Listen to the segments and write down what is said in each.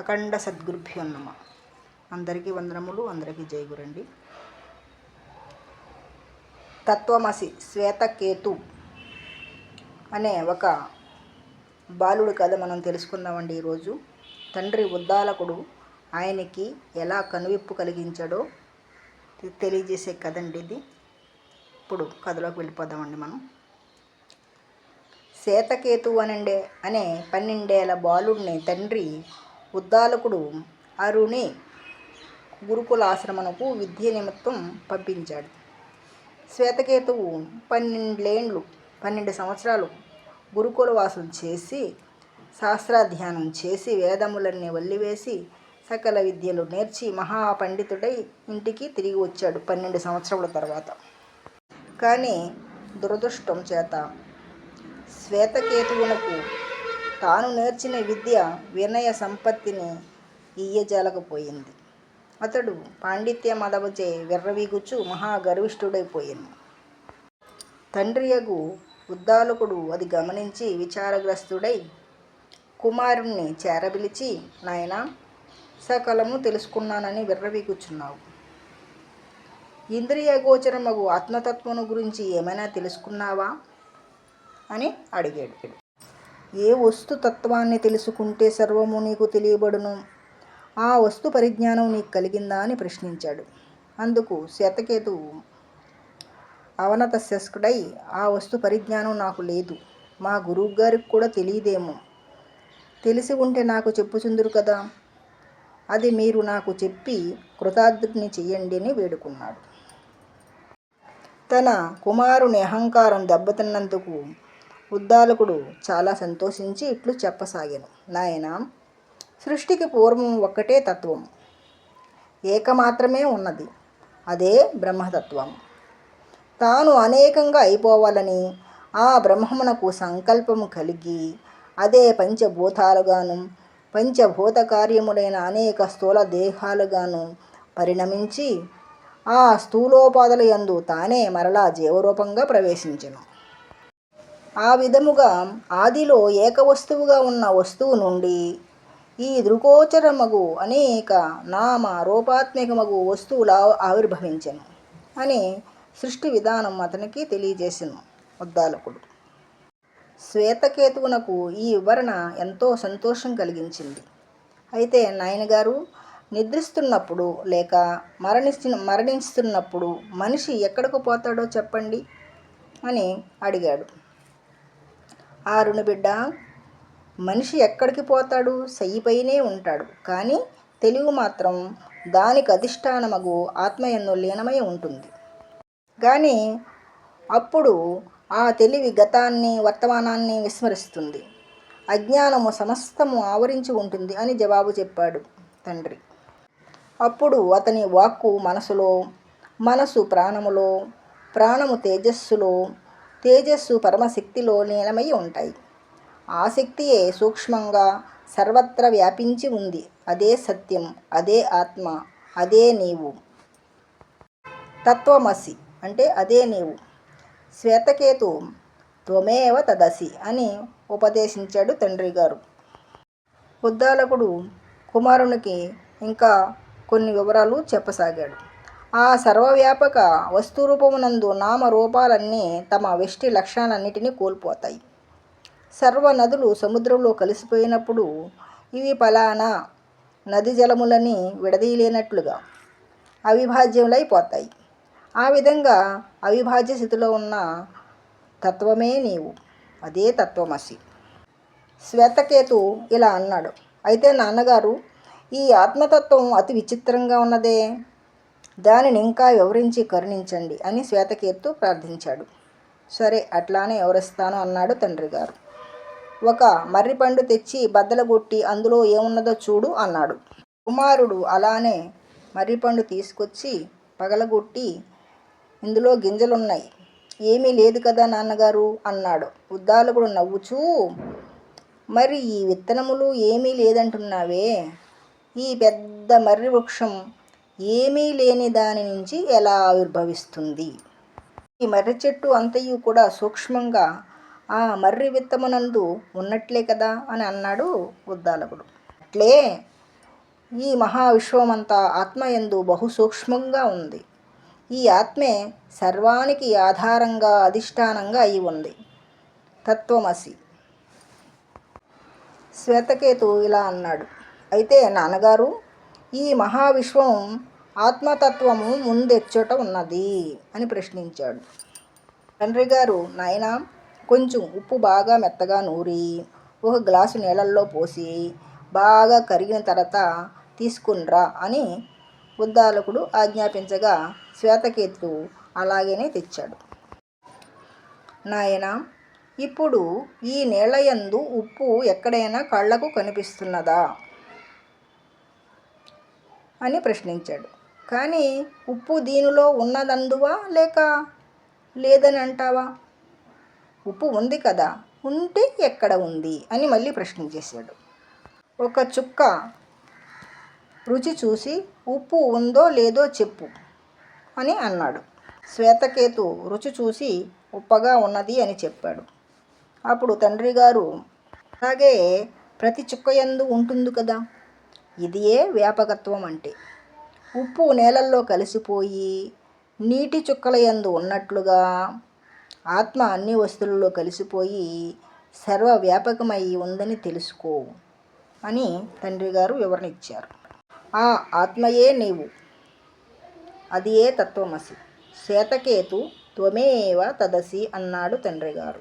అఖండ సద్గురుభ్యో నమ. అందరికీ వందనములు అందరికీ జై గురండి. తత్వమసి శ్వేతకేతు అనే ఒక బాలుడు కథ మనం తెలుసుకుందామండి ఈరోజు. తండ్రి ఉద్దాలకుడు ఆయనకి ఎలా కనువిప్పు కలిగించాడో తెలియజేసే కథ అండి ఇది. ఇప్పుడు కథలోకి వెళ్ళిపోదామండి మనం. శ్వేతకేతు అనండే అనే పన్నెండేళ్ళ బాలుడిని తండ్రి ఉద్దాలకుడు అరుణి గురుకులాశ్రమణకు విద్య నిమిత్తం పంపించాడు. శ్వేతకేతువు పన్నెండేండ్లు పన్నెండు సంవత్సరాలు గురుకులవాసం చేసి శాస్త్రాధ్యానం చేసి వేదములన్నీ వల్లివేసి సకల విద్యలు నేర్చి మహాపండితుడై ఇంటికి తిరిగి వచ్చాడు పన్నెండు సంవత్సరాల తర్వాత. కానీ దురదృష్టం చేత శ్వేతకేతువునకు తాను నేర్చిన విద్య వినయ సంపత్తిని ఇయ్యజాలకపోయింది అతడు పాండిత్య మదవచే విర్రవీగుచు మహాగర్విష్ఠుడైపోయింది తండ్రియగు ఉద్దాలకుడు అది గమనించి విచారగ్రస్తుడై కుమారుణ్ణి చేరబిలిచి నాయన సకలము తెలుసుకున్నానని విర్రవీగుచున్నావు. ఇంద్రియ గోచరమగు ఆత్మతత్వము గురించి ఏమైనా తెలుసుకున్నావా? అని అడిగాడు. ఏ వస్తు తత్వాన్ని తెలుసుకుంటే సర్వము నీకు తెలియబడును? ఆ వస్తు పరిజ్ఞానం నీకు కలిగిందా అని ప్రశ్నించాడు. అందుకు శతకేతువు అవనత శస్కుడై ఆ వస్తు పరిజ్ఞానం నాకు లేదు. మా గురువు గారికి కూడా తెలియదేమో. తెలిసి ఉంటే నాకు చెప్పుచుందురు కదా? అది మీరు నాకు చెప్పి కృతార్థుని చెయ్యండి అని వేడుకున్నాడు. తన కుమారుని అహంకారం దెబ్బతిన్నందుకు ఉద్దాలకుడు చాలా సంతోషించి ఇట్లు చెప్పసాగాను. నాయన సృష్టికి పూర్వం ఒక్కటే తత్వం ఏకమాత్రమే ఉన్నది అదే బ్రహ్మతత్వం. తాను అనేకంగా అయిపోవాలని ఆ బ్రహ్మమునకు సంకల్పము కలిగి అదే పంచభూతాలుగాను పంచభూత కార్యములైన అనేక స్థూల దేహాలుగాను పరిణమించి ఆ స్థూలోపాధుల యందు తానే మరలా జీవరూపంగా ప్రవేశించను. ఆ విధముగా ఆదిలో ఏకవస్తువుగా ఉన్న వస్తువు నుండి ఈ దృకోచరమగు అనేక నామ రూపాత్మకమగు వస్తువులు ఆవిర్భవించను అని సృష్టి విధానం అతనికి తెలియజేసిన ఉద్దాలకుడు శ్వేతకేతువునకు ఈ వివరణ ఎంతో సంతోషం కలిగించింది. అయితే నాయనగారు నిద్రిస్తున్నప్పుడు లేక మరణిస్తు మరణిస్తున్నప్పుడు మనిషి ఎక్కడికి పోతాడో చెప్పండి అని అడిగాడు. ఆరుని బిడ్డ మనిషి ఎక్కడికి పోతాడు? సయ్యిపైనే ఉంటాడు. కానీ తెలివి మాత్రం దానికి అధిష్టానమగు ఆత్మయందు లీనమై ఉంటుంది. కానీ అప్పుడు ఆ తెలివి గతాన్ని వర్తమానాన్ని విస్మరిస్తుంది. అజ్ఞానము సమస్తము ఆవరించి ఉంటుంది అని జవాబు చెప్పాడు తండ్రి. అప్పుడు అతని వాక్కు మనసులో మనసు ప్రాణములో ప్రాణము తేజస్సులో తేజస్సు పరమశక్తిలో లీనమై ఉంటాయి. ఆ శక్తియే సూక్ష్మంగా సర్వత్ర వ్యాపించి ఉంది. అదే సత్యం అదే ఆత్మ అదే నీవు. తత్వమసి అంటే అదే నీవు. శ్వేతకేతు త్వమేవ తదసి అని ఉపదేశించాడు తండ్రి గారు. ఉద్దాలకుడు కుమారునికి ఇంకా కొన్ని వివరాలు చెప్పసాగాడు. ఆ సర్వవ్యాపక వస్తురూపమునందు నామరూపాలన్నీ తమ వెష్టి లక్షణాలన్నిటినీ కోల్పోతాయి. సర్వ నదులు సముద్రంలో కలిసిపోయినప్పుడు ఇవి ఫలానా నది జలములని విడదీయలేనట్లుగా అవిభాజ్యములైపోతాయి. ఆ విధంగా అవిభాజ్య స్థితిలో ఉన్న తత్వమే నీవు. అదే తత్వమసి. శ్వేతకేతు ఇలా అన్నాడు. అయితే నాన్నగారు ఈ ఆత్మతత్వం అతి విచిత్రంగా ఉన్నదే? దానిని ఇంకా వివరించి కరుణించండి అని శ్వేతకేతు ప్రార్థించాడు. సరే అట్లానే వివరిస్తాను అన్నాడు తండ్రి గారు ఒక మర్రిపండు తెచ్చి బద్దలగొట్టి అందులో ఏమున్నదో చూడు అన్నాడు. కుమారుడు అలానే మర్రిపండు తీసుకొచ్చి పగలగొట్టి ఇందులో గింజలున్నాయి. ఏమీ లేదు కదా నాన్నగారు అన్నాడు. ఉద్దాలకుడు నవ్వుచూ మరి ఈ విత్తనములు ఏమీ లేదంటున్నావే? ఈ పెద్ద మర్రి వృక్షం ఏమీ లేని దాని నుంచి ఎలా ఆవిర్భవిస్తుంది? ఈ మర్రి చెట్టు అంతయు కూడా సూక్ష్మంగా ఆ మర్రి విత్తమునందు ఉన్నట్లే కదా అని అన్నాడు ఉద్దాలకుడు అట్లే ఈ మహావిశ్వమంతా ఆత్మయందు బహుసూక్ష్మంగా ఉంది. ఈ ఆత్మే సర్వానికి ఆధారంగా అధిష్టానంగా అయి ఉంది. తత్వమసి. శ్వేతకేతు ఇలా అన్నాడు. అయితే నాన్నగారు ఈ మహావిశ్వం ఆత్మతత్వము ముందెచ్చట ఉన్నది అని ప్రశ్నించాడు. తండ్రి గారు నాయన కొంచెం ఉప్పు బాగా మెత్తగా నూరి ఒక గ్లాసు నీళ్ళల్లో పోసి బాగా కరిగిన తర్వాత తీసుకునిరా అని ఉద్దాలకుడు ఆజ్ఞాపించగా శ్వేతకేతు అలాగనే తెచ్చాడు. నాయన ఇప్పుడు ఈ నీళ్ళయందు ఉప్పు ఎక్కడైనా కళ్ళకు కనిపిస్తున్నదా? అని ప్రశ్నించాడు. కానీ ఉప్పు దీనిలో ఉన్నదందువా లేక లేదని అంటావా ఉప్పు ఉంది కదా ఉంటే ఎక్కడ ఉంది? అని మళ్ళీ ప్రశ్నించేశాడు ఒక చుక్క రుచి చూసి ఉప్పు ఉందో లేదో చెప్పు అని అన్నాడు. శ్వేతకేతు రుచి చూసి ఉప్పగా ఉన్నది అని చెప్పాడు. అప్పుడు తండ్రి గారు అలాగే ప్రతి చుక్కయందు ఉంటుంది కదా ఇదియే వ్యాపకత్వం అంటే. ఉప్పు నేలల్లో కలిసిపోయి నీటి చుక్కల యందు ఉన్నట్లుగా ఆత్మ అన్ని వస్తువులలో కలిసిపోయి సర్వవ్యాపకమై ఉందని తెలుసుకో అని తండ్రి గారు వివరణ ఇచ్చారు. ఆ ఆత్మయే నీవు. అది ఏ తత్వమసి? శ్వేతకేతు త్వమేవ తదసి అన్నాడు తండ్రి గారు.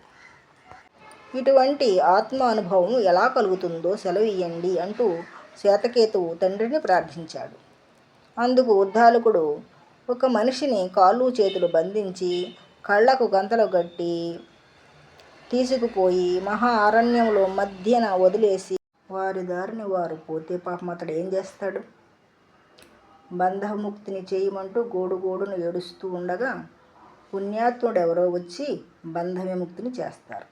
ఇటువంటి ఆత్మ అనుభవం ఎలా కలుగుతుందో సెలవియ్యండి అంటూ శ్వేతకేతువు తండ్రిని ప్రార్థించాడు. అందుకు ఉద్దాలకుడు ఒక మనిషిని కాళ్ళు చేతులు బంధించి కళ్ళకు గంతలు గట్టి తీసుకుపోయి మహా అరణ్యంలో మధ్యన వదిలేసి వారి దారిని వారు పోతే పాపం అతడు ఏం చేస్తాడు? బంధముక్తిని చేయమంటూ గోడు గోడును ఏడుస్తూ ఉండగా పుణ్యాత్ముడు ఎవరో వచ్చి బంధవిముక్తిని చేస్తారు.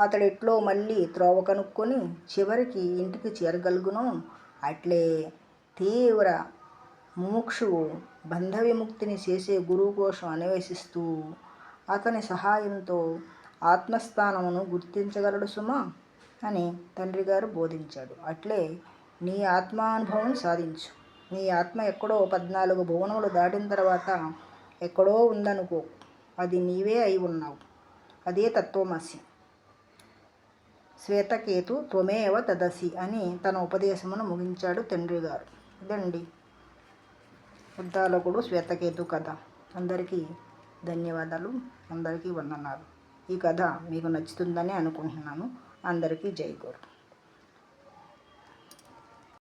అతడు ఎట్లో మళ్ళీ త్రోవ కనుక్కొని చివరికి ఇంటికి చేరగలుగును అట్లే తీవ్ర ముముక్షువు బంధ విముక్తిని చేసే గురువు కోసం అన్వేషిస్తూ అతని సహాయంతో ఆత్మస్థానమును గుర్తించగలడు సుమా అని తండ్రి గారు బోధించాడు. అట్లే నీ ఆత్మానుభవం సాధించు. నీ ఆత్మ ఎక్కడో పద్నాలుగు భువనములు దాటిన తర్వాత ఎక్కడో ఉందనుకో అది నీవే అయి ఉన్నావు. అదే తత్వమసి. శ్వేతకేతు త్వమేవ తదసి అని తన ఉపదేశమును ముగించాడు తండ్రి గారు ఇదండి ఉద్దాలకుడు శ్వేతకేతు కథ. అందరికీ ధన్యవాదాలు. అందరికీ వందనాలు. ఈ కథ మీకు నచ్చుతుందని అనుకుంటున్నాను. అందరికీ జై గురు.